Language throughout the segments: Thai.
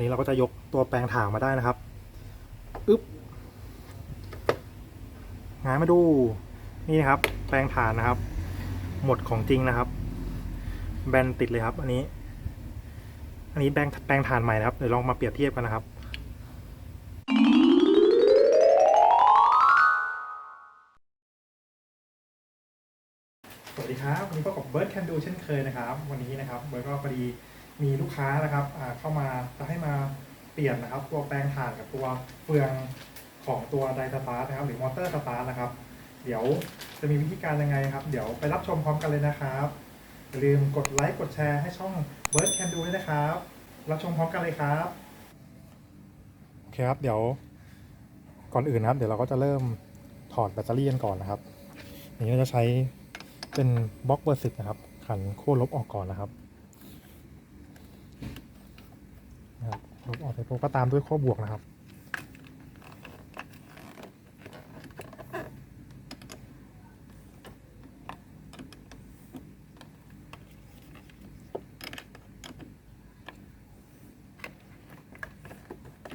นนี้เราก็จะยกตัวแปลงถ่างมาได้นะครับอึ๊บงายมาดูนี่นะครับ แปลงถ่านนะครับ หมดของจริงนะครับ แบนติดเลยครับ อันนี้ อันนี้แปลงแปลงถ่านใหม่นะครับเดี๋ยวลองมาเปรียบเทียบกันนะครับสวัสดีครับวันนี้ก็กับเบิร์ดแคนดูเช่นเคยนะครับ วันนี้นะครับเบิร์ดก็พอดี มีลูกค้านะครับเข้ามาจะให้มาเปลี่ยนนะครับ ตัวแปลงถ่านกับตัวเฟืองของตัวไดสตาร์ทนะครับ หรือมอเตอร์สตาร์ทนะครับ เดี๋ยวจะมีวิธีการยังไงครับ เดี๋ยวไปรับชมพร้อมกันเลยนะครับอย่าลืมกดไลค์กดแชร์ให้ช่องเบิร์ดแคนดูด้วยนะครับ รับชมพร้อมกันเลยครับโอเคครับเดี๋ยวก่อนอื่นนะครับ เดี๋ยวเราก็จะเริ่มถอดแบตเตอรี่กันก่อนนะครับอย่างนี้เราจะใช้เป็นบล็อกเบอร์สิบนะครับ ขันขั้วลบออกก่อนนะครับนะ ครับลบออกไปปุ๊บก็ตามด้วยขั้วบวกนะครับ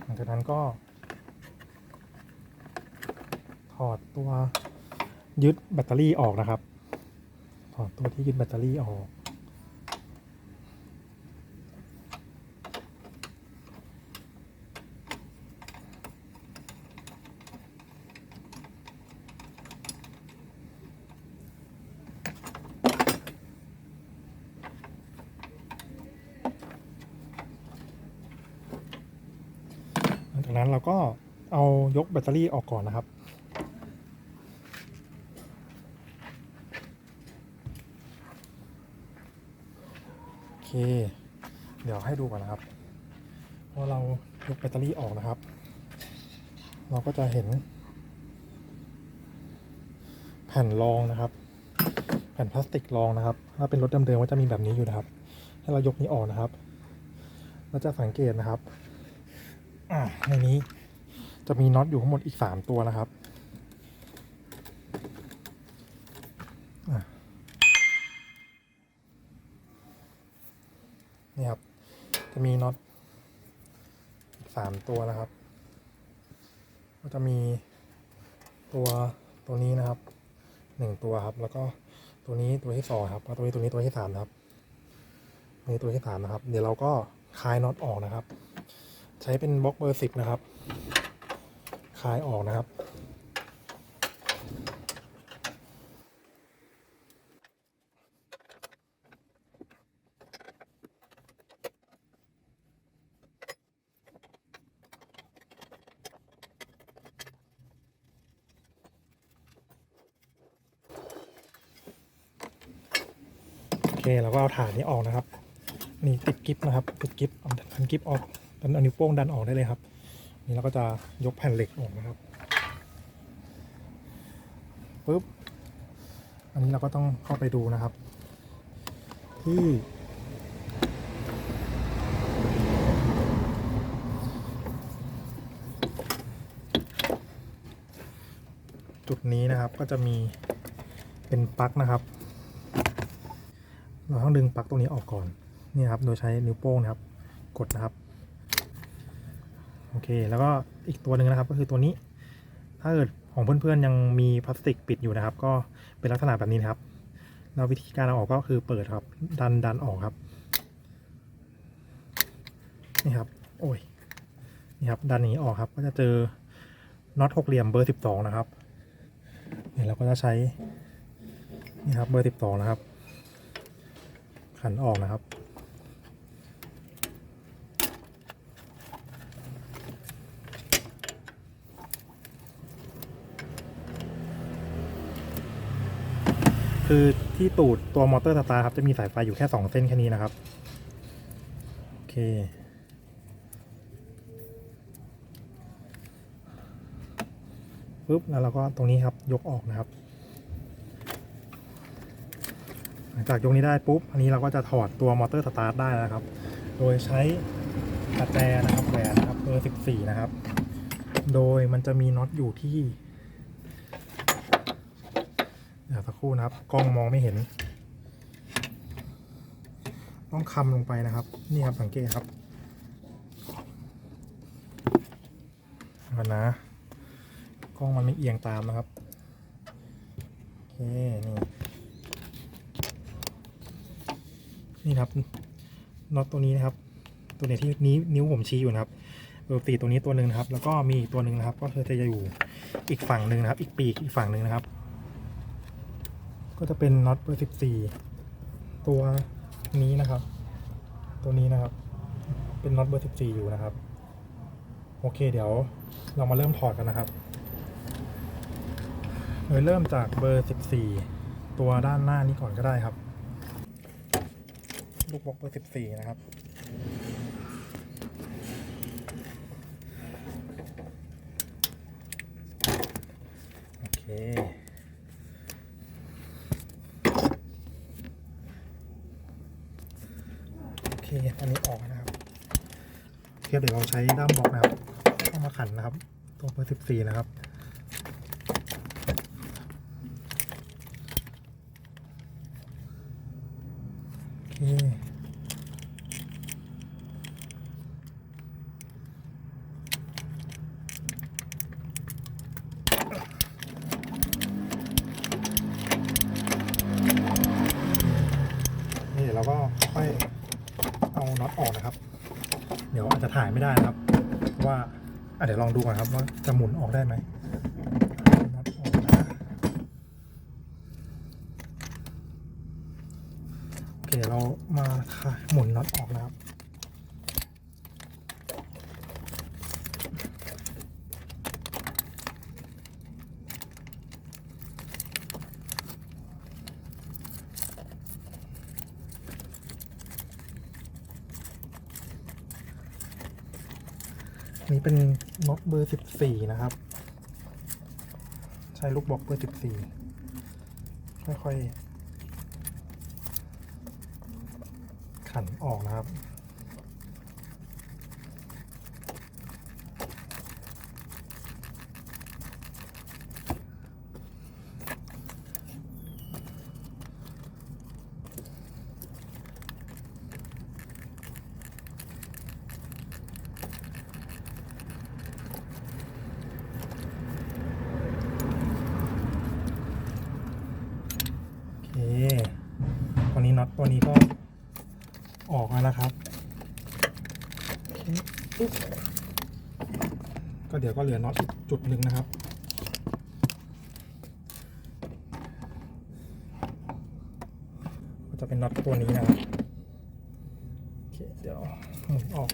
หลังจากนั้นก็ ถอดตัวยึดแบตเตอรี่ออกนะครับ ถอดตัวที่ยึดแบตเตอรี่ออก หลังจากนั้นเราก็เอา ยกแบตเตอรี่ออกก่อนนะครับ โอเค เดี๋ยวให้ดูก่อนนะครับพอเรายกแบตเตอรี่ออกนะครับ เราก็จะเห็น แผ่นรองนะครับ แผ่นพลาสติกรองนะครับ ถ้าเป็นรถเดิมๆก็จะมีแบบนี้อยู่นะครับ ให้เรายกนี้ออกนะครับ เราจะสังเกตนะครับในนี้ จะมีน็อตอยู่ทั้งหมดอีก3ตัวนะครับนี่ครับ จะมีน็อตอีก3ตัวนะครับ ก็จะมีตัวตัวนี้นะครับ1ตัวครับ แล้วก็ตัวนี้ตัวที่สองครับแล้วตัวนี้ตัวนี้ตัวที่สามนะครับตัวนี้ตัวที่สามนะครับ เดี๋ยวเราก็คลายน็อตออกนะครับ ใช้เป็นบล็อกเบอร์สิบนะครับ คลายออกนะครับ โอเคเราก็เอาฐานนี้ออกนะครับ นี่ติดกิฟนะครับติดกิฟเอาดันกิฟออกดันเอานิ้วโป้งดันออกได้เลยครับ นี่เราก็จะยกแผ่นเหล็กออกนะครับปุ๊บอันนี้เราก็ต้องเข้าไปดูนะครับ ที่ จุดนี้นะครับก็จะมีเป็นปลั๊กนะครับ เราต้องดึงปลั๊กตรงนี้ออกก่อนนี่ครับโดยใช้นิ้วโป้งนะครับ กดนะครับ โอเค แล้วก็อีกตัวหนึ่งนะครับก็คือตัวนี้ ถ้าเกิดของเพื่อนๆยังมีพลาสติกปิดอยู่นะครับ ก็เป็นลักษณะแบบนี้นะครับ แล้ววิธีการเอาออกก็คือเปิดครับ ดันดันออกครับ นี่ครับ โอ้ย นี่ครับ ดันนี้ออกครับ ก็จะเจอน็อตหกเหลี่ยมเบอร์สิบสองนะครับเนี่ยเราก็จะใช้นี่ครับเบอร์สิบสองนะครับ ขันออกนะครับ คือที่ตูดตัวมอเตอร์สตาร์ครับจะมีสายไฟอยู่แค่ 2 เส้นแค่นี้นะครับ โอเคปุ๊บ แล้วเราก็ตรงนี้ครับยกออกนะครับ หลังจากยกนี้ได้ปุ๊บ อันนี้เราก็จะถอดตัวมอเตอร์สตาร์ทได้นะครับ โดยใช้กระแจนะครับแหวนนะครับเบอร์ 14 นะครับ โดยมันจะมีน็อตอยู่ที่ เดี๋ยวสักค รู่นะครับ กล้องมองไม่เห็น ต้องคำลงไปนะครับ นี่ครับสังเกตครับมันนะ กล้องมันไม่เอียงตามนะครับ โอเค นี่ นี่ครับน็อตตัวนี้นะครับ ตัวเนี้ที่นิ้วนิ้วผมชี้อยู่นะครับเบอร์ตีตัวนี้ตัวหนึ่งนะครับ แล้วก็มีอีกตัวหนึ่งนะครับ ก็คือจะอยู่อีกฝั่งหนึ่งนะครับ อีกปีกอีกฝั่งหนึ่งนะครับ ก็จะเป็นน็อตเบอร์สิบสี่ตัวนี้นะครับ ตัวนี้นะครับ เป็นน็อตเบอร์สิบสี่อยู่นะครับ โอเคเดี๋ยวเรามาเริ่มถอดกันนะครับ โดยเริ่มจากเบอร์14ตัวด้านหน้านี้ก่อนก็ได้ครับ ลูกบล็อกเบอร์14นะครับ โอเค โอเค อันนี้ออกนะครับเทียบเดี๋ยวเราใช้ด้ามบล็อกนะครับเข้ามาขันนะครับ ตัวเบอร์14นะครับโอเคนี่เราก็ค่อยเอาน็อตออกนะครับ เดี๋ยวอาจจะถ่ายไม่ได้นะครับ ว่าเดี๋ยวลองดูก่อนครับว่าจะหมุนออกได้ไหมออกนะโอเคเรามาหมุนน็อตออกนะครับ 14 นะครับ ใช้ลูกบอกเบอร์ 14 ค่อยๆ ขันออกนะครับ ดี๋ยวก็เหลือน็อตอีกจุดหนึ่งนะครับก็จะเป็นน็อตตัวนี้นะครับโอเคเดี๋ยวหมุนออก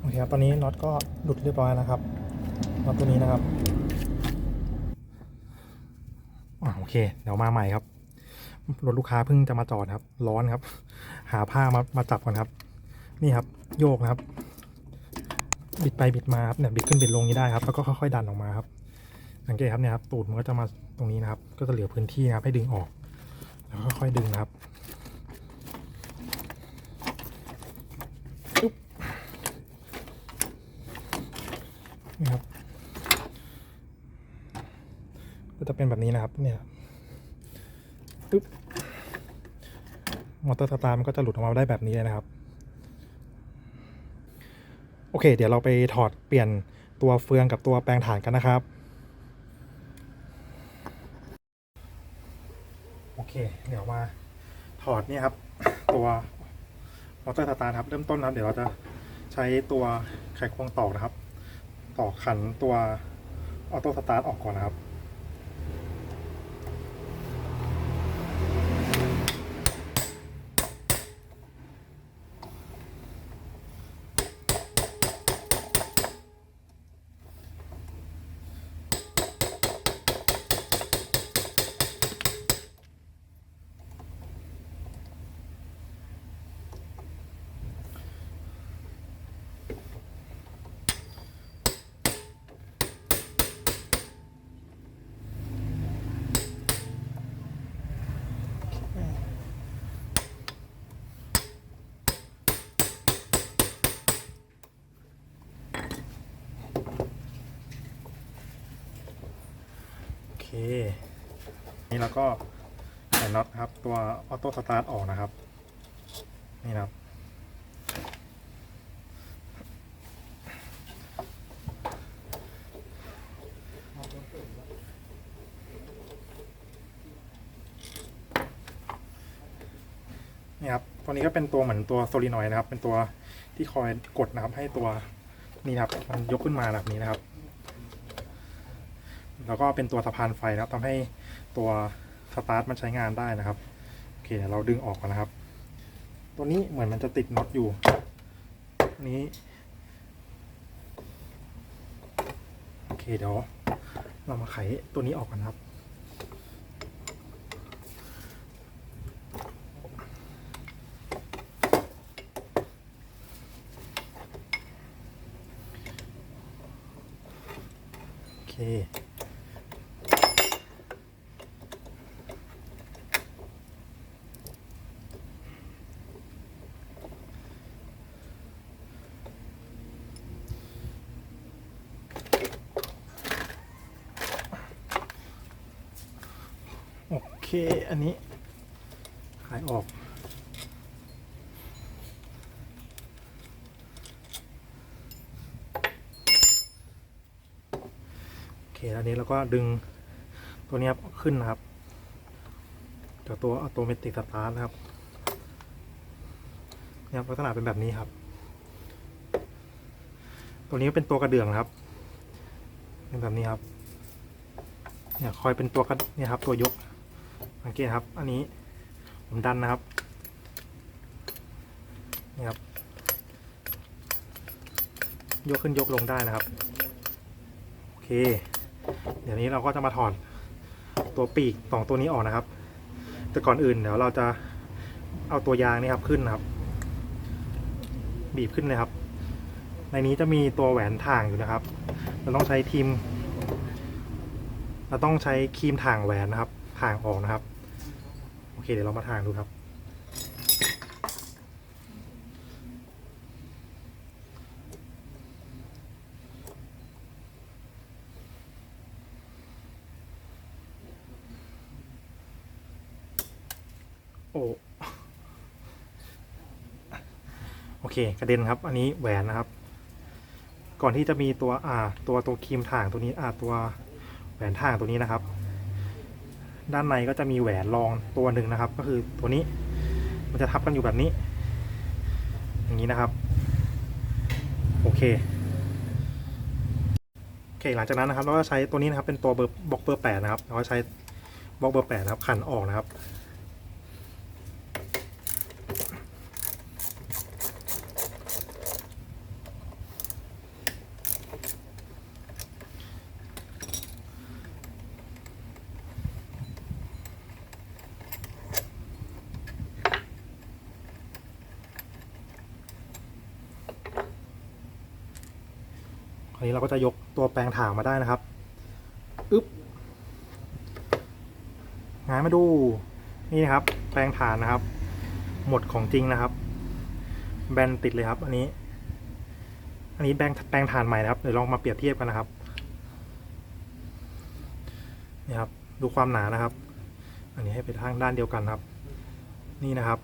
โอเคครับตอนนี้น็อตก็หลุดเรียบร้อยแล้วครับน็อตตัวนี้นะครับอ่าโอ เค เดี๋ยวมาใหม่ครับ รถลูกค้าเพิ่งจะมาจอดครับ ร้อนครับ หาผ้ามามาจับก่อนครับ นี่ครับ โยกนะครับ บิดไปบิดมาครับเนี่ยบิดขึ้นบิดลงนี้ได้ครับ แล้วก็ค่อยๆดันออกมาครับ สังเกตครับเนี่ยครับ ตูดมันก็จะมาตรงนี้นะครับ ก็จะเหลือพื้นที่นะครับ ให้ดึงออก แล้วก็ค่อยๆดึงนะครับนี่ครับ ก็จะเป็นแบบนี้นะครับเนี่ย ปึ๊บมอเตอร์สตาร์มันก็จะหลุดออกมาได้แบบนี้เลยนะครับ โอเค เดี๋ยวเราไปถอดเปลี่ยนตัวเฟืองกับตัวแปลงถ่านกันนะครับ โอเค เดี๋ยวมาถอดนี่ครับ ตัวมอเตอร์สตาร์ครับ เริ่มต้นนะครับเดี๋ยวเราจะใช้ตัวไขควงตอกนะครับต่อขันตัวออโต้สตาร์ทออกก่อนนะครับ นี่เราก็ใส่น็อตครับ ตัวออโต้สตาร์ทออกนะครับ นี่ครับ นี่ครับ ตัวนี้ก็เป็นตัวเหมือนตัวโซลินอยนะครับ เป็นตัวที่คอยกดนะครับ ให้ตัวนี่ครับ มันยกขึ้นมาแบบนี้นะครับ แล้วก็เป็นตัวสะพานไฟนะครับทำให้ตัวสตาร์ทมันใช้งานได้นะครับโอเคเดี๋ยวเราดึงออกก่อนนะครับ ตัวนี้เหมือนมันจะติดน็อตอยู่นี้โอเคเดี๋ยวเรามาไขตัวนี้ออกกันนะครับ โอเค โอเคอันนี้ ขายออก โอเคอันนี้เราก็ดึงตัวนี้ยขึ้นนะครับจากตัวอัตโนมัติสตาร์ทนะครับเนี่ยครับลักษณะเป็นแบบนี้ครับ ตัวนี้ก็เป็นตัวกระเดื่องนะครับเป็นแบบนี้ครับเนี่ยคอยเป็นตัวกระเนี่ยครับตัวยก สังเกตครับ อันนี้ผมดันนะครับ นี่ครับ ยกขึ้นยกลงได้นะครับ โอเค เดี๋ยวนี้เราก็จะมาถอดตัวปีกสองตัวนี้ออกนะครับ แต่ก่อนอื่นเดี๋ยวเราจะเอาตัวยางนี่ครับขึ้นนะครับ บีบขึ้นเลยครับ ในนี้จะมีตัวแหวนถ่างอยู่นะครับ เราต้องใช้ทีม เราต้องใช้ครีมถ่างแหวนนะครับ ถ่างออกนะครับ โอเคเดี๋ยวเรามาถ่างดูครับ โอ้โอเคกระเด็นครับ อันนี้แหวนนะครับ ก่อนที่จะมีตัวอ่าตัวตัวครีมถ่างตัวนี้อ่าตัวแหวนถ่างตัวนี้นะครับ ด้านในก็จะมีแหวนรองตัวหนึ่งนะครับ ก็คือตัวนี้มันจะทับกันอยู่แบบนี้ อย่างนี้นะครับ โอเคโอเค หลังจากนั้นนะครับเราก็ใช้ตัวนี้นะครับเป็นตัวเบอร์บล็อกเบอร์แปดนะครับเราก็ใช้บล็อกเบอร์แปดนะครับขันออกนะครับ คราวนี้เราก็ จะยกตัวแปลงถ่างมาได้นะครับอึ๊บงายมาดูนี่นะครับ แปลงถ่านนะครับ หมดของจริงนะครับ แบนติดเลยครับ อันนี้ อันนี้แปลงแปลงถ่านใหม่นะครับเดี๋ยวลองมาเปรียบเทียบกันนะครับนี่ครับ ดูความหนานะครับ อันนี้ให้ไปทางด้านเดียวกันครับ นี่นะครับ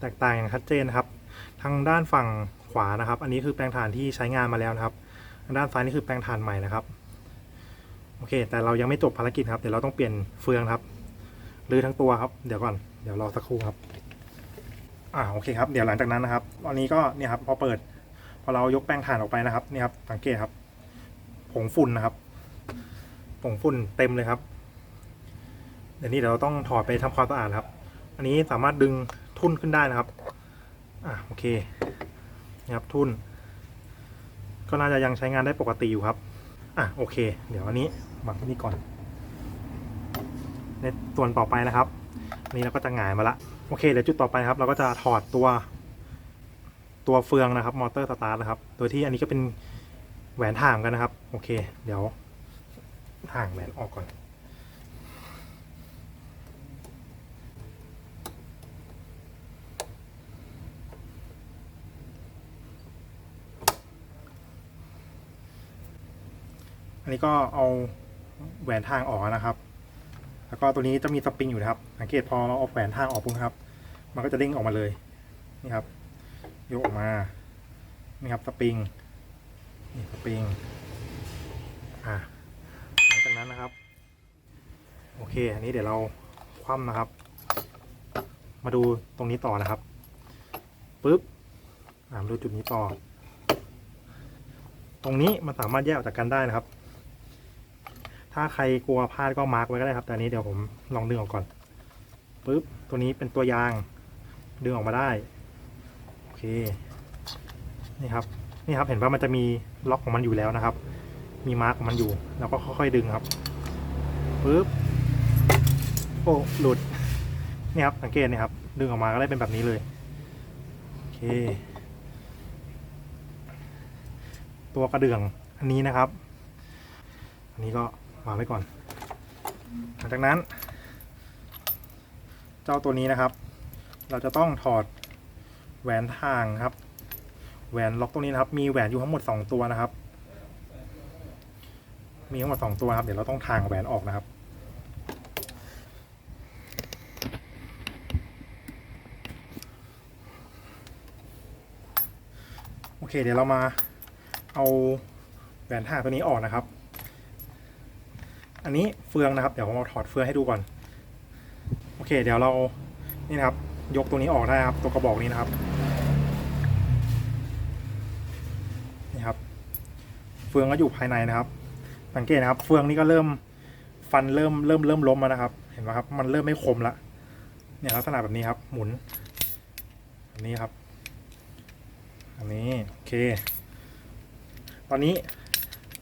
แตกต่างอย่างชัดเจนนะครับ ทางด้านฝั่ง ขวานะครับ อันนี้คือแปลงถ่านที่ใช้งานมาแล้วนะครับ ด้านซ้ายนี่คือแปลงถ่านใหม่นะครับ โอเค แต่เรายังไม่จบภารกิจครับ เดี๋ยวเราต้องเปลี่ยนเฟืองครับรื้อทั้งตัวครับ เดี๋ยวก่อน เดี๋ยวรอสักครู่ครับ อ่า โอเคครับ เดี๋ยวหลังจากนั้นนะครับ ตอนนี้ก็เนี่ยครับพอเปิด พอเรายกแปลงถ่านออกไปนะครับ นี่ครับ สังเกตครับ ผงฝุ่นนะครับ ผงฝุ่นเต็มเลยครับ เดี๋ยวนี้เดี๋ยวเราต้องถอดไปทำความสะอาดครับ อันนี้สามารถดึงทุ่นขึ้นได้นะครับ อ่า โอเค นะครับทุ่น ก็น่าจะยังใช้งานได้ปกติอยู่ครับ อะโอเค เดี๋ยวอันนี้วางที่นี่ก่อน ในส่วนต่อไปนะครับนนี้เราก็จะหงายมาละโอเคเดี๋ยวจุดต่อไปครับ เราก็จะถอดตัวตัวเฟืองนะครับ มอเตอร์สตาร์ทนะครับ โดยที่อันนี้ก็เป็นแหวนถ่างกันนะครับ โอเค เดี๋ยวถ่างแหวนออกก่อน นนนี้ก็เอาแหวนทางออกนะครับ แล้วก็ตัวนี้จะมีสปริงอยู่นะครับ สังเกตพอเราเอาแหวนทางออกปุ๊บครับ มันก็จะเด้งออกมาเลยนี่ครับยกออกมานี่ครับสปริงนี่สปริงอ่าหลังจากนั้นนะครับ โอเค อันนี้เดี๋ยวเราคว่ำนะครับ มาดูตรงนี้ต่อนะครับปึ๊บอ่ามาดูจุดนี้ต่อ ตรงนี้มันสามารถแยกออกจากกันได้นะครับ ถ้าใครกลัวพลาดก็มาร์กไว้ก็ได้ครับแต่อันนี้เดี๋ยวผมลองดึงออกก่อนปึ๊บตัวนี้เป็นตัวยางดึงออกมาได้โอเคนี่ครับนี่ครับเห็นว่ามันจะมีล็อกของมันอยู่แล้วนะครับ มีมาร์กของมันอยู่แล้วก็ค่อยๆดึงครับปึ๊บโอ้หลุดนี่ครับสังเกตนี่ครับ ดึงออกมาก็ได้เป็นแบบนี้เลยโอเค ตัวกระเดื่องอันนี้นะครับ อันนี้ก็ วางไว้ก่อน หลังจากนั้น เจ้าตัวนี้นะครับ เราจะต้องถอดแหวนทางครับ แหวนล็อกตรงนี้นะครับ มีแหวนอยู่ทั้งหมดสองตัวนะครับ มีทั้งหมดสองตัวครับ เดี๋ยวเราต้องทางแหวนออกนะครับโอเคเดี๋ยวเรามาเอาแหวนทางตัวนี้ออกนะครับ อันนี้เฟืองนะครับ เดี๋ยวผมเอาถอดเฟืองให้ดูก่อน โอเค เดี๋ยวเรานี่นะครับ ยกตัวนี้ออกได้ครับ ตัวกระบอกนี้นะครับ นี่ครับ เฟืองก็อยู่ภายในนะครับ สังเกตนะครับ เฟืองนี่ก็เริ่มฟันเริ่มเริ่มเริ่มล้มแล้วนะครับ เห็นไหมครับ มันเริ่มไม่คมละ เนี่ยลักษณะแบบนี้ครับ หมุนแบบนี้ครับ อันนี้ โอเค ตอนนี้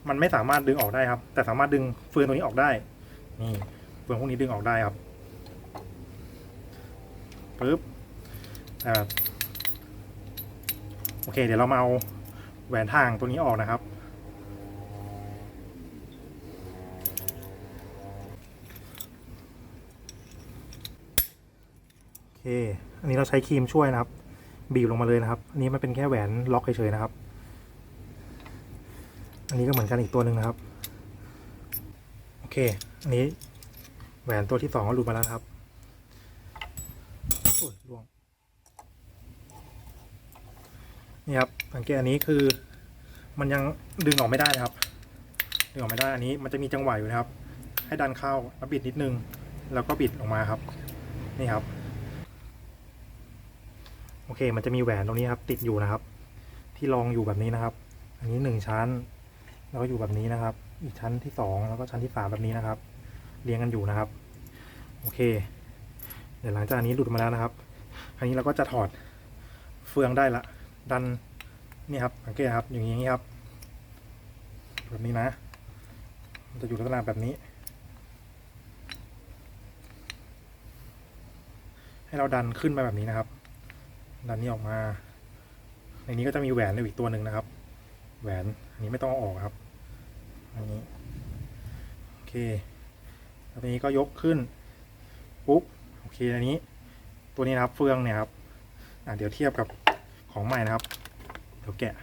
มันไม่สามารถดึงออกได้ครับ แต่สามารถดึงเฟืองตัวนี้ออกได้ นี่เฟืองพวกนี้ดึงออกได้ครับปึ๊บอ่าโอเค เดี๋ยวเรามาเอาแหวนทางตัวนี้ออกนะครับ โอเค อันนี้เราใช้ครีมช่วยนะครับ บีบลงมาเลยนะครับ อันนี้มันเป็นแค่แหวนล็อกเฉยๆนะครับ อันนี้ก็เหมือนกันอีกตัวหนึ่งนะครับ โอเค อันนี้แหวนตัวที่สองก็หลุดมาแล้วครับโอ้ยล่วง นี่ครับ สังเกตอันนี้คือ มันยังดึงออกไม่ได้นะครับ ดึงออกไม่ได้ อันนี้มันจะมีจังหวะอยู่นะครับ ให้ดันเข้าแล้วบิดนิดนึง แล้วก็บิดออกมาครับ นี่ครับ โอเค มันจะมีแหวนตรงนี้ครับ ติดอยู่นะครับ ที่รองอยู่แบบนี้นะครับ อันนี้หนึ่งชั้น แล้วก็อยู่แบบนี้นะครับ อีกชั้นที่สองแล้วก็ชั้นที่สามแบบนี้นะครับ เรียงกันอยู่นะครับ โอเค เดี๋ยวหลังจากอันนี้หลุดมาแล้วนะครับอันนี้เราก็จะถอดเฟืองได้ละ ดันนี่ครับสังเกตครับ อย่างนี้ครับ แบบนี้นะ มันจะอยู่ลักษณะแบบนี้ ให้เราดันขึ้นไปแบบนี้นะครับ ดันนี้ออกมา ในนี้ก็จะมีแหวนอีกตัวหนึ่งนะครับ แหวนอันนี้ไม่ต้องออกครับ อันนี้ โอเคแล้วนี้ก็ยกขึ้น ปุ๊บ โอเค อันนี้ ตัวนี้นะครับ เฟืองเนี่ยครับ อะเดี๋ยวเทียบกับของใหม่นะครับ เดี๋ยวแกะ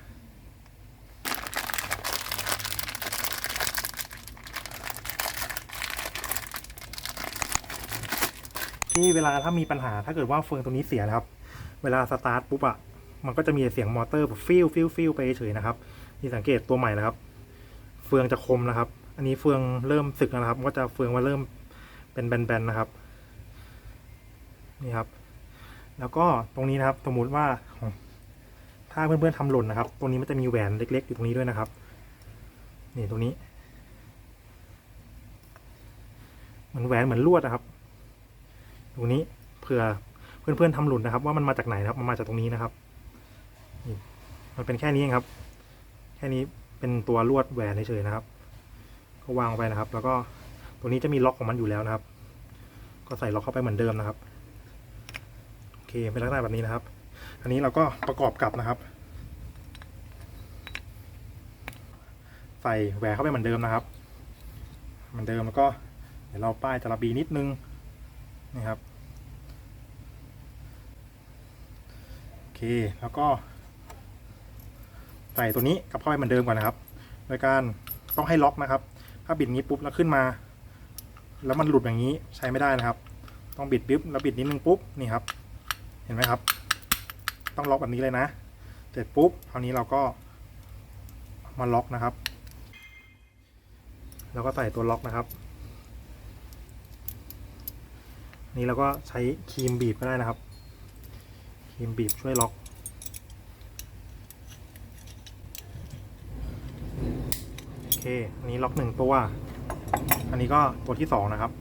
ที่เวลาถ้ามีปัญหาถ้าเกิดว่าเฟืองตัวนี้เสียนะครับ เวลาสตาร์ทปุ๊บอะมันก็จะมีเสียงมอเตอร์แบบฟิลฟิลฟิลไปเฉยนะครับ นี่สังเกตตัวใหม่นะครับ เฟืองจะคมนะครับ อันนี้เฟืองเริ่มสึกนะครับ ก็จะเฟืองมาเริ่มเป็นแบนๆนะครับ นี่ครับ แล้วก็ตรงนี้นะครับ สมมติว่า ถ้าเพื่อนๆทำหล่นนะครับ ตรงนี้มันจะมีแหวนเล็กๆอยู่ตรงนี้ด้วยนะครับ นี่ตรงนี้ เหมือนแหวนเหมือนลวดนะครับ ตรงนี้เผื่อเพื่อนๆทำหล่นนะครับ ว่ามันมาจากไหนนะครับ มันมาจากตรงนี้นะครับมันเป็นแค่นี้เองครับ แค่นี้เป็นตัวลวดแหวนเฉยๆนะครับ ก็วางไปนะครับ แล้วก็ตัวนี้จะมีล็อกของมันอยู่แล้วนะครับ ก็ใส่ล็อกเข้าไปเหมือนเดิมนะครับโอเคเป็นลักษณะแบบนี้นะครับ อันนี้เราก็ประกอบกับนะครับ ใส่แหวนเข้าไปเหมือนเดิมนะครับเหมือนเดิมแล้วก็เดี๋ยวเราป้ายจระบีนิดนึงนี่ครับโอเคแล้วก็ ใส่ตัวนี้กับเข้าไปเหมือนเดิมก่อนนะครับ โดยการต้องให้ล็อกนะครับ ถ้าบิดนี้ปุ๊บแล้วขึ้นมา แล้วมันหลุดอย่างนี้ใช้ไม่ได้นะครับ ต้องบิดปิ๊บแล้วบิดนิดนึงปุ๊บนี่ครับ เห็นไหมครับ ต้องล็อกแบบนี้เลยนะเสร็จปุ๊บคราวนี้เราก็มาล็อกนะครับ แล้วก็ใส่ตัวล็อกนะครับนี่เราก็ใช้ครีมบีบก็ได้นะครับ ครีมบีบช่วยล็อก อเคอันนี้ล็อกหนึ่งตัว อันนี้ก็ตัวที่สองนะครับ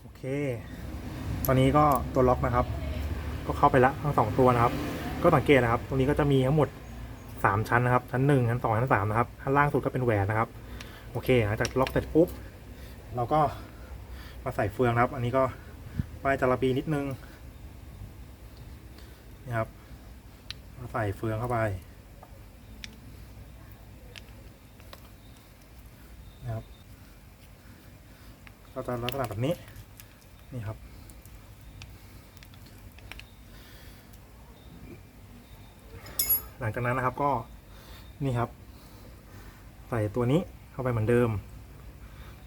โอเค ตอนนี้ก็ตัวล็อกนะครับ ก็เข้าไปละทั้งสองตัวนะครับ ก็สังเกตนะครับ ตรงนี้ก็จะมีทั้งหมดสามชั้นนะครับ ชั้นหนึ่งชั้นสองชั้นสามนะครับชั้นล่างสุดก็เป็นแหวนนะครับ โอเคหลังจากล็อกเสร็จปุ๊บ เราก็มาใส่เฟืองนะครับ อันนี้ก็ป้ายจาระบีนิดนึงนี่ครับมาใส่เฟืองเข้าไปนะครับก็จะลักษณะแบบนี้นี่ครับ หลังจากนั้นนะครับก็นี่ครับ ใส่ตัวนี้เข้าไปเหมือนเดิม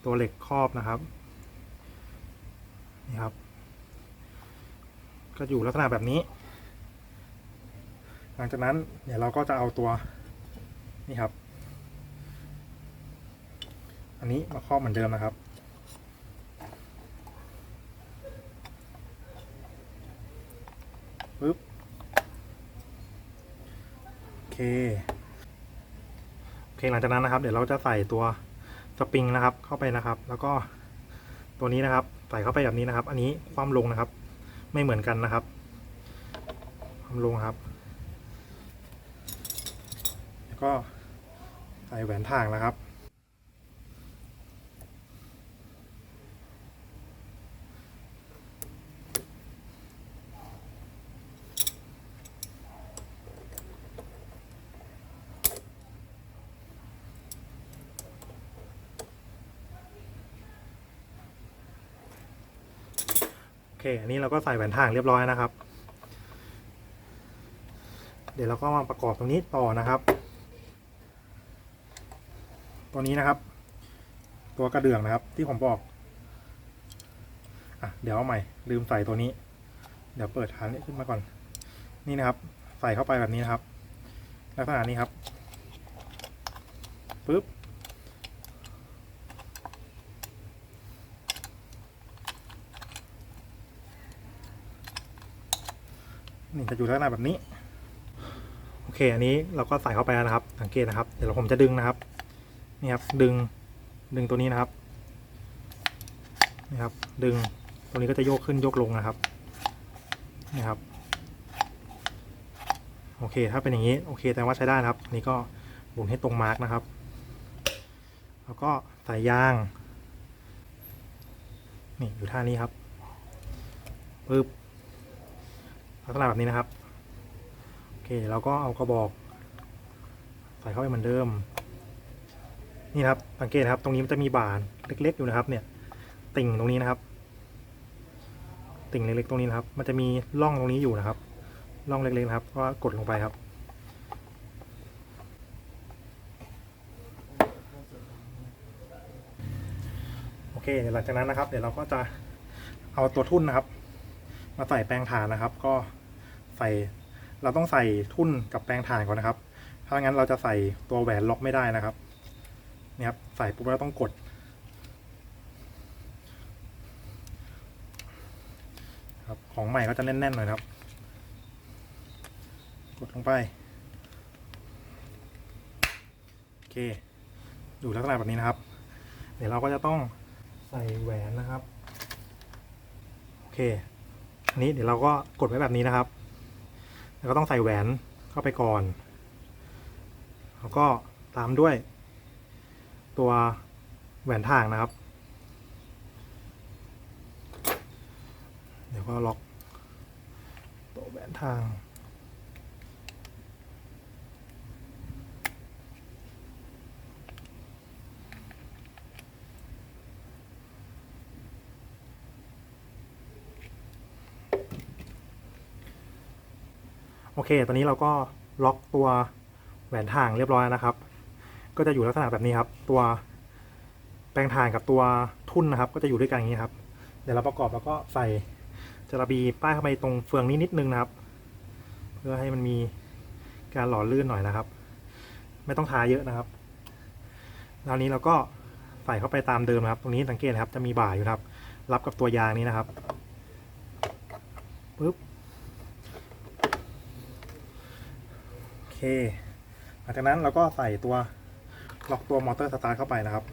ตัวเหล็กครอบนะครับนี่ครับ ก็อยู่ลักษณะแบบนี้ หลังจากนั้นเดี๋ยวเราก็จะเอาตัวนี่ครับ อันนี้มาครอบเหมือนเดิมนะครับปึ๊บ เคโอเคหลังจากนั้นนะครับ เดี๋ยวเราจะใส่ตัวสปริงนะครับ เข้าไปนะครับ แล้วก็ตัวนี้นะครับ ใส่เข้าไปแบบนี้นะครับ อันนี้ความลงนะครับ ไม่เหมือนกันนะครับ ความลงครับ แล้วก็ใส่แหวนทางนะครับ โอเคอันนี้เราก็ใส่แหวนถ่างเรียบร้อยนะครับ เดี๋ยวเราก็มาประกอบตรงนี้ต่อนะครับ ตัวนี้นะครับ ตัวกระเดื่องนะครับ ที่ผมบอกอะเดี๋ยวเอาใหม่ ลืมใส่ตัวนี้ เดี๋ยวเปิดฐานนี้ขึ้นมาก่อน นี่นะครับ ใส่เข้าไปแบบนี้นะครับ ลักษณะนี้ครับปึ๊บ นี่จะอยู่ลักษณะแบบนี้ โอเค อันนี้เราก็ใส่เข้าไปแล้วนะครับ สังเกตนะครับ เดี๋ยวผมจะดึงนะครับ นี่ครับ ดึง ดึงตัวนี้นะครับ นี่ครับ ดึง ตัวนี้ก็จะโยกขึ้นโยกลงนะครับ นี่ครับ โอเค ถ้าเป็นอย่างนี้ โอเค แต่ว่าใช้ได้นะครับ นี่ก็หมุนให้ตรงมาร์กนะครับ แล้วก็ใส่ยาง นี่อยู่ท่านี้ครับปึ๊บ ลักษณะแบบนี้นะครับ โอเคเราก็เอากระบอก ใส่เข้าไปเหมือนเดิม นี่ครับ สังเกตครับ ตรงนี้มันจะมีบานเล็ก ๆ อยู่นะครับ เนี่ย ติ่งตรงนี้นะครับ ติ่งเล็กๆ ตรงนี้นะครับ มันจะมีร่องตรงนี้อยู่นะครับร่องเล็กๆนะครับ ก็กดลงไปครับโอเคเดี๋ยวหลังจากนั้นนะครับ เดี๋ยวเราก็จะเอาตัวทุ่นนะครับ มาใส่แปลงฐานนะครับ ก็ ใส่ เราต้องใส่ทุ่นกับแปลงฐานก่อนนะครับ ถ้างั้นเราจะใส่ตัวแหวนล็อกไม่ได้นะครับเนี่ยครับใส่ปุ๊บเราต้องกด ครับของใหม่ก็จะแน่นๆหน่อยครับ กดลงไปโอเคอยู่ลักษณะแบบนี้นะครับ เดี๋ยวเราก็จะต้องใส่แหวนนะครับ โอเค อันนี้เดี๋ยวเราก็กดไว้แบบนี้นะครับ แล้วก็ต้องใส่แหวนเข้าไปก่อน แล้วก็ตามด้วย ตัวแหวนทางนะครับ เดี๋ยวก็ล็อกตัวแหวนทาง เค ตอนนี้เราก็ล็อกตัวแหวนถ่างเรียบร้อยนะครับ ก็จะอยู่ลักษณะแบบนี้ครับ ตัวแปลงถ่างกับตัวทุ่นนะครับ ก็จะอยู่ด้วยกันอย่างนี้ครับ เดี๋ยวเราประกอบแล้วก็ใส่จระบีป้ายเข้าไปตรงเฟืองนี้นิดนึงนะครับ เพื่อให้มันมีการหล่อลื่นหน่อยนะครับ ไม่ต้องทาเยอะนะครับแล้วนี้เราก็ใส่เข้าไปตามเดิมนะครับ ตรงนี้สังเกตนะครับ จะมีบ่าอยู่นะครับ รับกับตัวยางนี้นะครับ โอ เคหลังจากนั้นเราก็ใส่ตัวล็อกตัวมอเตอร์สตาร์ทเข้าไปนะครับ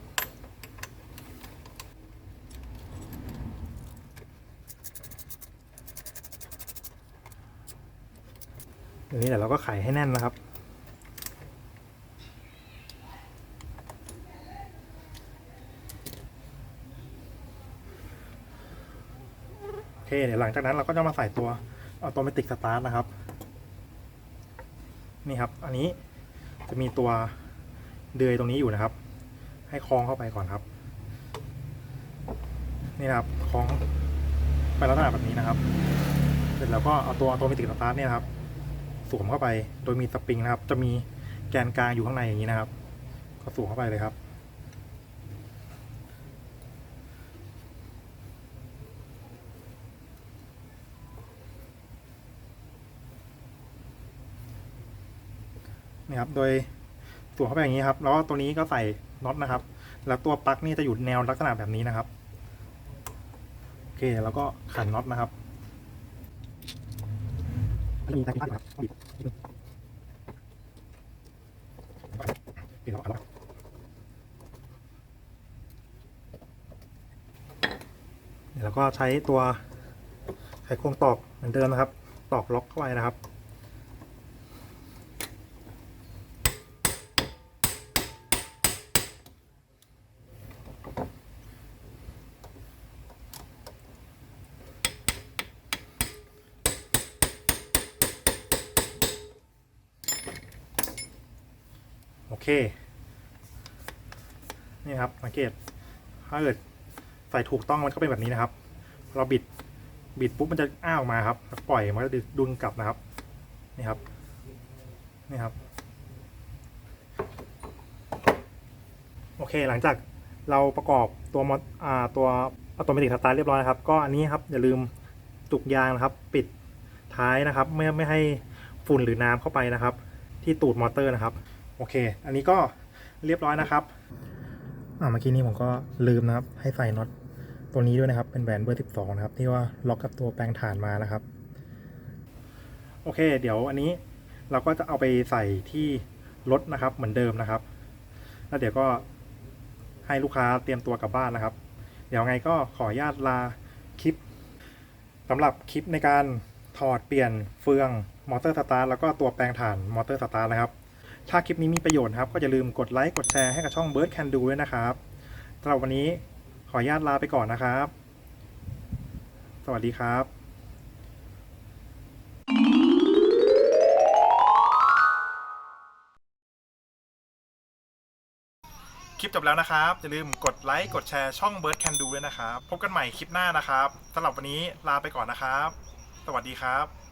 อย่างนี้เดี๋ยวเราก็ไขให้แน่นนะครับโอเคเดี๋ยวหลังจากนั้นเราก็จะมาใส่ตัวออโตเมติกสตาร์ทนะครับ นี่ครับ อันนี้จะมีตัวเดือยตรงนี้อยู่นะครับ ให้คล้องเข้าไปก่อนครับ นี่นะครับคล้องไปลักษณะแบบนี้นะครับ เสร็จแล้วก็เอาตัวออโตเมติกสตาร์ทเนี่ยครับสวมเข้าไป โดยมีสปริงนะครับ จะมีแกนกลางอยู่ข้างในอย่างนี้นะครับ ก็สวมเข้าไปเลยครับ ครับ โดยสวมเข้าไปอย่างนี้ครับ แล้วตัวนี้ก็ใส่น็อตนะครับ แล้วตัวปลั๊กนี่จะอยู่แนวลักษณะแบบนี้นะครับ โอเค แล้วก็ขันน็อตนะครับมีตาปิดครับปิดปิดแล้วครับเดี๋ยวเราก็ใช้ตัวไขควงตอกเหมือนเดิมนะครับ ตอกล็อกเข้าไปนะครับ เค นี่ครับสังเกตถ้าเกิดใส่ถูกต้องมันก็เป็นแบบนี้นะครับ เราบิดบิดปุ๊บมันจะอ้าออกมาครับปล่อยมันก็จะดุลกลับนะครับ นี่ครับ นี่ครับ โอเคหลังจากเราประกอบตัวมออ่าตัวอัตโนมัติสตาร์เรียบร้อยนะครับ ก็อันนี้ครับอย่าลืมจุกยางนะครับ ปิดท้ายนะครับ ไม่ไม่ให้ฝุ่นหรือน้ำเข้าไปนะครับ ที่ตูดมอเตอร์นะครับ โอเค อันนี้ก็เรียบร้อยนะครับอ่าเมื่อกี้นี้ผมก็ลืมนะครับ ให้ใส่น็อตตัวนี้ด้วยนะครับ เป็นแหวนเบอร์ 12 นะครับ ที่ว่าล็อกกับตัวแปลงฐานมานะครับ โอเค เดี๋ยวอันนี้เราก็จะเอาไปใส่ที่รถนะครับ เหมือนเดิมนะครับ แล้วเดี๋ยวก็ให้ลูกค้าเตรียมตัวกลับบ้านนะครับ เดี๋ยวไงก็ขออนุญาตลาคลิปสำหรับคลิปในการถอดเปลี่ยนเฟืองมอเตอร์สตาร์แล้วก็ตัวแปลงถ่านมอเตอร์สตาร์นะครับ ถ้าคลิปนี้มีประโยชน์ครับ ก็อย่าลืมกดไลค์กดแชร์ให้กับช่อง Bird Can Do ด้วยนะครับสำหรับวันนี้ขออนุญาตลาไปก่อนนะครับ สวัสดีครับคลิปจบแล้วนะครับ อย่าลืมกดไลค์ กดแชร์ช่อง Bird Can Do ด้วยนะครับ พบกันใหม่คลิปหน้านะครับสำหรับวันนี้ลาไปก่อนนะครับ สวัสดีครับ